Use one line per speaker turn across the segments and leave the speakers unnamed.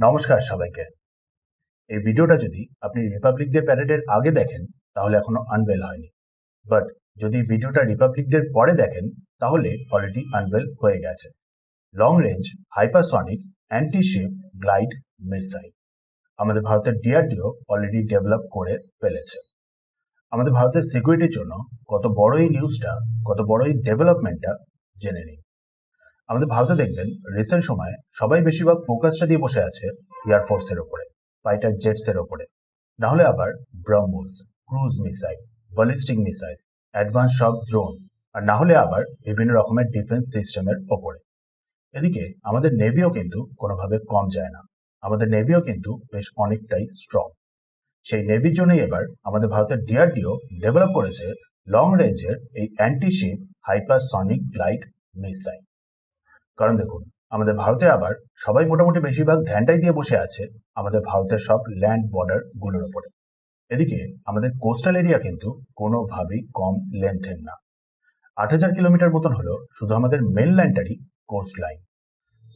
নমস্কার সবাইকে। এই ভিডিওটা যদি আপনি রিপাবলিক ডে প্যারেডের আগে দেখেন, তাহলে এখনও আনভেল হয়নি। বাট যদি ভিডিওটা রিপাবলিক ডের পরে দেখেন, তাহলে অলরেডি আনভেল হয়ে গেছে। Long range hypersonic anti ship glide missile আমাদের ভারতের ডিআরডিও অলরেডি ডেভেলপ করে ফেলেছে। আমাদের ভারতের সিকিউরিটির জন্য কত বড় এই নিউজটা কত বড় এই ডেভেলপমেন্টটা জেনে নিন। আমাদের ভারতে দেখবেন রিসেন্ট সময়ে সবাই বেশিরভাগ ফোকাসটা দিয়ে বসে আছে এয়ারফোর্সের ওপরে ফাইটার জেটসের ওপরে। না হলে আবার BrahMos cruise missile ballistic missile advance সব ড্রোন আর না হলে আবার বিভিন্ন রকমের ডিফেন্স সিস্টেমের ওপরে। এদিকে আমাদের নেভিও কিন্তু কোনোভাবে কম যায় না। আমাদের নেভিও কিন্তু বেশ অনেকটাই স্ট্রং সেই নেভির জন্যই এবার আমাদের ভারতের ডিআরডিও ডেভেলপ করেছে লং রেঞ্জের এই অ্যান্টিশিপ হাইপারসনিক গ্লাইড মিসাইল কারণ দেখুন, আমাদের ভারতে আবার সবাই মোটামুটি বেশিরভাগ ধ্যানটাই দিয়ে বসে আছে আমাদের ভারতের সব ল্যান্ড বর্ডারগুলোর ওপরে। এদিকে আমাদের কোস্টাল এরিয়া কিন্তু কোনোভাবেই কম লেন্থের না। আট হাজার কিলোমিটার মতন হলো শুধু আমাদের মেন ল্যান্ডারই কোস্ট লাইন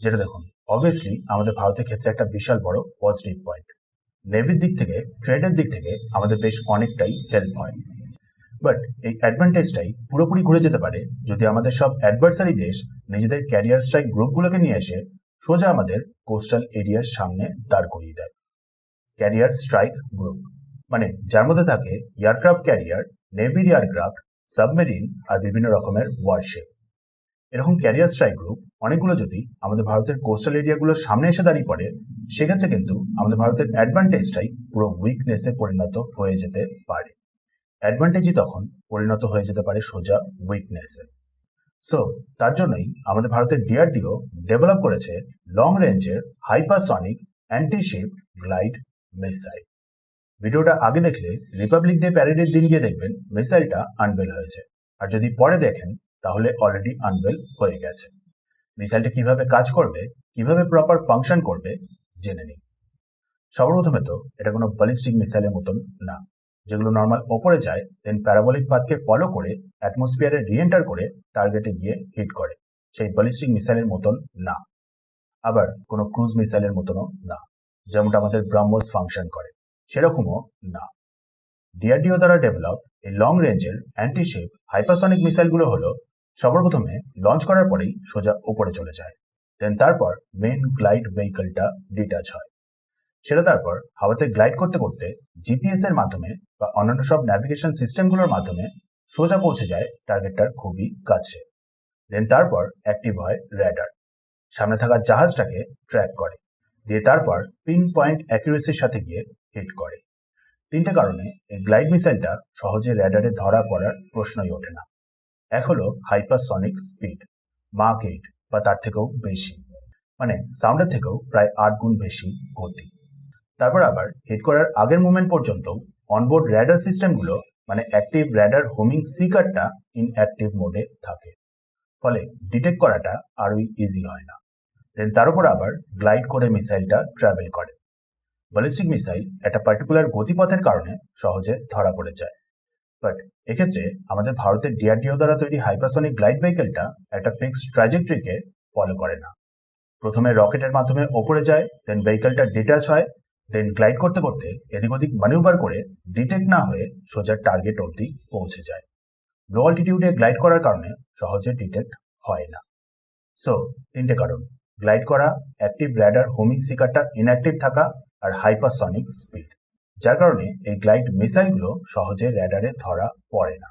যেটা দেখুন অবভিয়াসলি আমাদের ভারতের ক্ষেত্রে একটা বিশাল বড় পজিটিভ পয়েন্ট নেভির দিক থেকে ট্রেডের দিক থেকে আমাদের বেশ অনেকটাই হেল্প হয়। বাট এই অ্যাডভান্টেজটাই পুরোপুরি ঘুরে যেতে পারে যদি আমাদের সব অ্যাডভার্সারি দেশ নিজেদের ক্যারিয়ার স্ট্রাইক গ্রুপগুলোকে নিয়ে এসে সোজা আমাদের কোস্টাল এরিয়ার সামনে দাঁড় করিয়ে দেয়। ক্যারিয়ার স্ট্রাইক গ্রুপ মানে যার মধ্যে থাকে এয়ারক্রাফট ক্যারিয়ার নেভির এয়ারক্রাফট সাবমেরিন আর বিভিন্ন রকমের ওয়ারশিপ এরকম ক্যারিয়ার স্ট্রাইক গ্রুপ অনেকগুলো যদি আমাদের ভারতের কোস্টাল এরিয়াগুলোর সামনে এসে দাঁড়িয়ে পড়ে, সেক্ষেত্রে কিন্তু আমাদের ভারতের অ্যাডভান্টেজটাই পুরো উইকনেসে পরিণত হয়ে যেতে পারে। অ্যাডভান্টেজই তখন পরিণত হয়ে যেতে পারে সোজা উইকনেসে সো তার জন্যই আমাদের ভারতের ডিআরডিও ডেভেলপ করেছে লং রেঞ্জের হাইপারসনিক অ্যান্টিশিপ গ্লাইড মিসাইল ভিডিওটা আগে দেখলে রিপাবলিক ডে প্যারেডের দিন গিয়ে দেখবেন মিসাইলটা আনবেল হয়েছে। আর যদি পরে দেখেন, তাহলে অলরেডি আনবেল হয়ে গেছে। মিসাইলটা কীভাবে কাজ করবে, কীভাবে প্রপার ফাংশন করবে, জেনে নিন। সর্বপ্রথমে তো এটা কোনো ব্যালিস্টিক মিসাইলের মতন না। যেগুলো নর্মাল ওপরে যায় দেন প্যারাবলিক পাথকে ফলো করে অ্যাটমসফিয়ারে রিএন্টার করে টার্গেটে গিয়ে হিট করে। সেই ব্যালিস্টিক মিসাইলের মতন না। আবার কোনো ক্রুজ মিসাইলের মতনও না, যেমনটা আমাদের ব্রাহ্মোস ফাংশন করে। সেরকমও না। ডিআরডিও দ্বারা ডেভেলপ এই লং রেঞ্জের অ্যান্টিশিপ হাইপারসনিক মিসাইলগুলো হলো, সর্বপ্রথমে লঞ্চ করার পরেই সোজা উপরে চলে যায়। দেন তারপর মেন গ্লাইড ভেহিকলটা ডিটাচ হয়। সেটা তারপর হাওয়াতে গ্লাইড করতে করতে জিপিএস এর মাধ্যমে বা অন্যান্য সব ন্যাভিগেশন সিস্টেমগুলোর মাধ্যমে সোজা পৌঁছে যায় টার্গেটটার খুবই কাছে। দেন তারপর অ্যাক্টিভ হয় র্যাডার সামনে থাকা জাহাজটাকে ট্র্যাক করে। দিয়ে তারপর পিন পয়েন্ট অ্যাকুরেসির সাথে গিয়ে হিট করে। তিনটে কারণে এই গ্লাইড মিসাইলটা সহজে র্যাডারে ধরা পড়ার প্রশ্নই ওঠে না। এক হলো হাইপারসনিক স্পিড মাক এইট বা তার থেকেও বেশি। মানে সাউন্ডের থেকেও প্রায় আট গুণ বেশি গতি। তারপর আবার হিট করার আগের মুভমেন্ট পর্যন্ত অনবোর্ড র্যাডার সিস্টেমগুলো মানে অ্যাক্টিভ র্যাডার হোমিং সিকারটা ইনঅ্যাক্টিভ মোডে থাকে। ফলে ডিটেক্ট করাটা আরোই ইজি হয় না। দেন তার উপর আবার গ্লাইড করে মিসাইলটা ট্রাভেল করে। ব্যালিস্টিক মিসাইল একটা পার্টিকুলার গতিপথের কারণে সহজে ধরা পড়ে যায়। বাট এক্ষেত্রে আমাদের ভারতের ডিআরডিও দ্বারা তৈরি হাইপারসনিক গ্লাইড ভেহিকেলটা একটা ফিক্সড ট্র্যাজেক্টরিকে ফলো করে না। প্রথমে রকেটের মাধ্যমে ওপরে যায় দেন ভেহিকেলটা ডিটাচ হয় দেন গ্লাইড করতে করতে এদিক ওদিক ম্যানিউভার করে ডিটেক্ট না হয়ে সোজা টার্গেট অবধি পৌঁছে যায়। লো অল্টিটিউডে গ্লাইড করার কারণে সহজে ডিটেক্ট হয় না। সো তিনটে কারণ গ্লাইড করা অ্যাক্টিভ র্যাডার হোমিং সিকারটা ইনঅ্যাক্টিভ থাকা আর হাইপারসনিক স্পিড যার কারণে এই গ্লাইড মিসাইলগুলো সহজে র্যাডারে ধরা পড়ে না।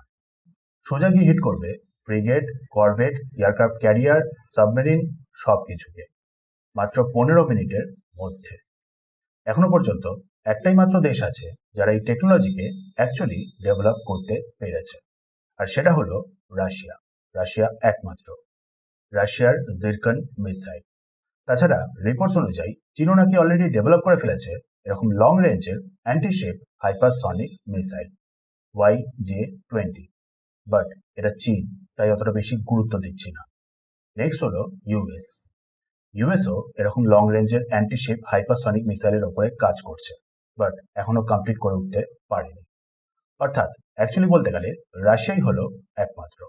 সোজা গিয়ে হিট করবে frigate corvette aircraft carrier submarine সব কিছুকে মাত্র পনেরো মিনিটের মধ্যে। এখনও পর্যন্ত একটাই মাত্র দেশ আছে যারা এই টেকনোলজিকে অ্যাকচুয়ালি ডেভেলপ করতে পেরেছে। আর সেটা হলো রাশিয়া। রাশিয়া একমাত্র। রাশিয়ার জিরকন মিসাইল। তাছাড়া রিপোর্টস অনুযায়ী চীনও নাকি অলরেডি ডেভেলপ করে ফেলেছে এরকম লং রেঞ্জের antiship hypersonic missile Y J twenty but এটা চীন, তাই অতটা বেশি গুরুত্ব দিচ্ছি না। নেক্সট হলো ইউএস ইউএসও এরকম লং রেঞ্জের অ্যান্টিশিপ হাইপারসনিক মিসাইলের ওপরে কাজ করছে বাট এখনও কমপ্লিট করে উঠতে পারেনি। অর্থাৎ অ্যাকচুয়ালি বলতে গেলে রাশিয়াই হলো একমাত্র,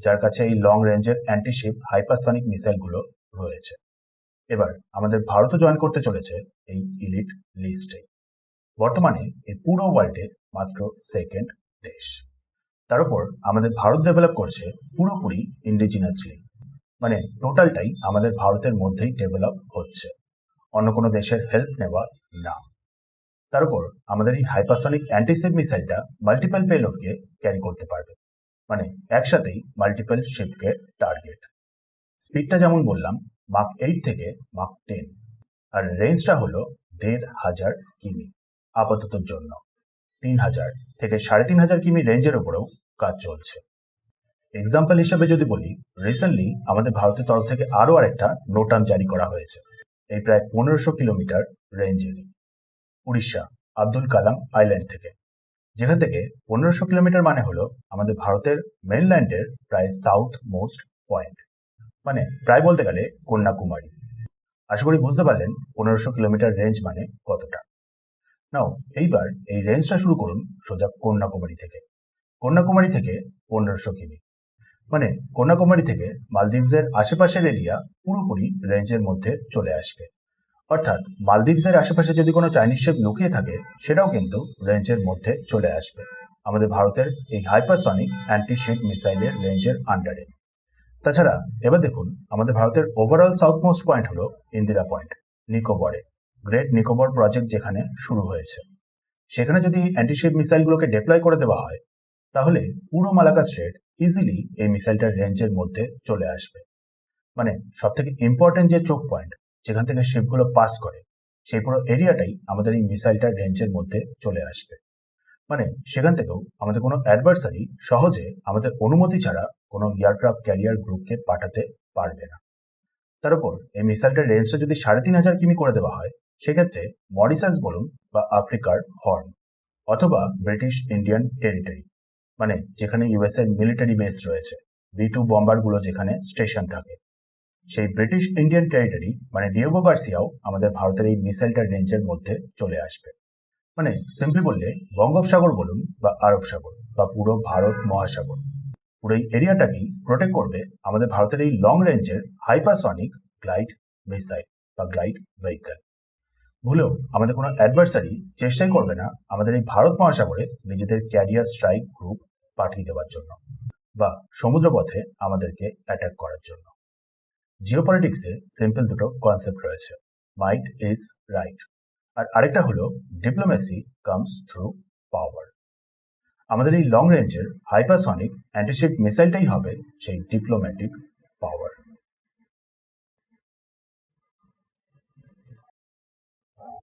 যার কাছে এই লং রেঞ্জের অ্যান্টিশিপ হাইপারসনিক মিসাইলগুলো রয়েছে। এবার আমাদের ভারতও জয়েন করতে চলেছে এই ইলিট লিস্টে বর্তমানে এই পুরো ওয়ার্ল্ডে মাত্র সেকেন্ড দেশ। তার উপর আমাদের ভারত ডেভেলপ করছে পুরোপুরি ইন্ডিজিনাসলি মানে টোটালটাই আমাদের ভারতের মধ্যেই ডেভেলপ হচ্ছে। অন্য কোনো দেশের হেল্প নেওয়া না। তার উপর আমাদের এই হাইপারসনিক অ্যান্টিসেপ মিসাইলটা মাল্টিপল পেলোডকে ক্যারি করতে পারবে। মানে একসাথেই মাল্টিপল শিপকে টার্গেট স্পিডটা যেমন বললাম মাক এইট থেকে মাক টেন আর রেঞ্জটা হলো দেড় হাজার কিমি আপাততর জন্য। তিন হাজার থেকে সাড়ে তিন হাজার কিমি রেঞ্জের উপরেও কাজ চলছে। এক্সাম্পল হিসাবে যদি বলি রিসেন্টলি আমাদের ভারতের তরফ থেকে আরও আরেকটা নোটাম জারি করা হয়েছে। এই প্রায় পনেরোশো কিলোমিটার রেঞ্জেরই উড়িষ্যা, আব্দুল কালাম আইল্যান্ড থেকে। যেখান থেকে পনেরোশো কিলোমিটার মানে হলো আমাদের ভারতের মেনল্যান্ডের প্রায় সাউথ মোস্ট পয়েন্ট মানে প্রায় বলতে গেলে কন্যাকুমারী। আশা করি বুঝতে পারলেন পনেরোশো কিলোমিটার রেঞ্জ মানে কতটা। নাও, এইবার এই রেঞ্জটা শুরু করুন সোজা কন্যাকুমারী থেকে। কন্যাকুমারী থেকে পনেরোশো কিমি। মানে কন্যাকুমারী থেকে মালদ্বীপসের আশেপাশের এরিয়া পুরোপুরি রেঞ্জের মধ্যে চলে আসবে। অর্থাৎ মালদ্বীপসের আশেপাশে যদি কোনো চাইনিজ শেপ লুকিয়ে থাকে, সেটাও কিন্তু রেঞ্জের মধ্যে চলে আসবে। আমাদের ভারতের এই হাইপারসনিক অ্যান্টি শিপ মিসাইলের রেঞ্জের আন্ডারে তাছাড়া এবার দেখুন, আমাদের ভারতের ওভারঅল সাউথ মোস্ট পয়েন্ট হলো ইন্দিরা পয়েন্ট নিকোবরে গ্রেট নিকোবর প্রজেক্ট যেখানে শুরু হয়েছে। সেখানে যদি অ্যান্টিশিপ মিসাইলগুলোকে ডিপ্লয় করে দেওয়া হয় তাহলে পুরো মালাকা স্ট্রেট ইজিলি এই মিসাইলটার রেঞ্জের মধ্যে চলে আসবে। মানে সব থেকে ইম্পর্টেন্ট যে চোখ পয়েন্ট যেখান থেকে শিপগুলো পাস করে, সেই পুরো এরিয়াটাই আমাদের এই মিসাইলটার রেঞ্জের মধ্যে চলে আসবে। মানে সেখান থেকেও আমাদের কোনো অ্যাডভার্সারি সহজে আমাদের অনুমতি ছাড়া কোনো এয়ারক্রাফট ক্যারিয়ার গ্রুপকে পাঠাতে পারবে না। তার উপর এই মিসাইলটার রেঞ্জটা যদি সাড়ে তিন হাজার কিমি করে দেওয়া হয়, সেক্ষেত্রে মরিসাস বলুন বা আফ্রিকার হর্ন, অথবা ব্রিটিশ ইন্ডিয়ান টেরিটরি মানে যেখানে ইউএসএর মিলিটারি বেস রয়েছে বি টু বম্বারগুলো যেখানে স্টেশন থাকে। সেই ব্রিটিশ ইন্ডিয়ান টেরিটরি মানে ডিওগো গার্সিয়াও আমাদের ভারতের এই মিসাইলটার রেঞ্জের মধ্যে চলে আসবে। মানে সিম্পলি বললে, বঙ্গোপসাগর বলুন বা আরব সাগর বা পুরো ভারত মহাসাগর, পুরো এই এরিয়াটাকেই প্রোটেক্ট করবে আমাদের ভারতের এই লং রেঞ্জের হাইপারসনিক গ্লাইড মিসাইল বা গ্লাইড ভেহিকল ভুলেও আমাদের কোনো অ্যাডভার্সারি চেষ্টাই করবে না আমাদের এই ভারত মহাসাগরে নিজেদের ক্যারিয়ার স্ট্রাইক গ্রুপ পাঠিয়ে দেওয়ার জন্য বা সমুদ্রপথে আমাদেরকে অ্যাটাক করার জন্য। জিওপলিটিক্সে সিম্পল দুটো কনসেপ্ট রয়েছে। মাইট ইজ রাইট আর আরেকটা হলো ডিপ্লোমেসি কামস থ্রু পাওয়ার আমাদের এই লং রেঞ্জের হাইপারসনিক অ্যান্টিশিপ মিসাইলটাই হবে সেই ডিপ্লোম্যাটিক পাওয়ার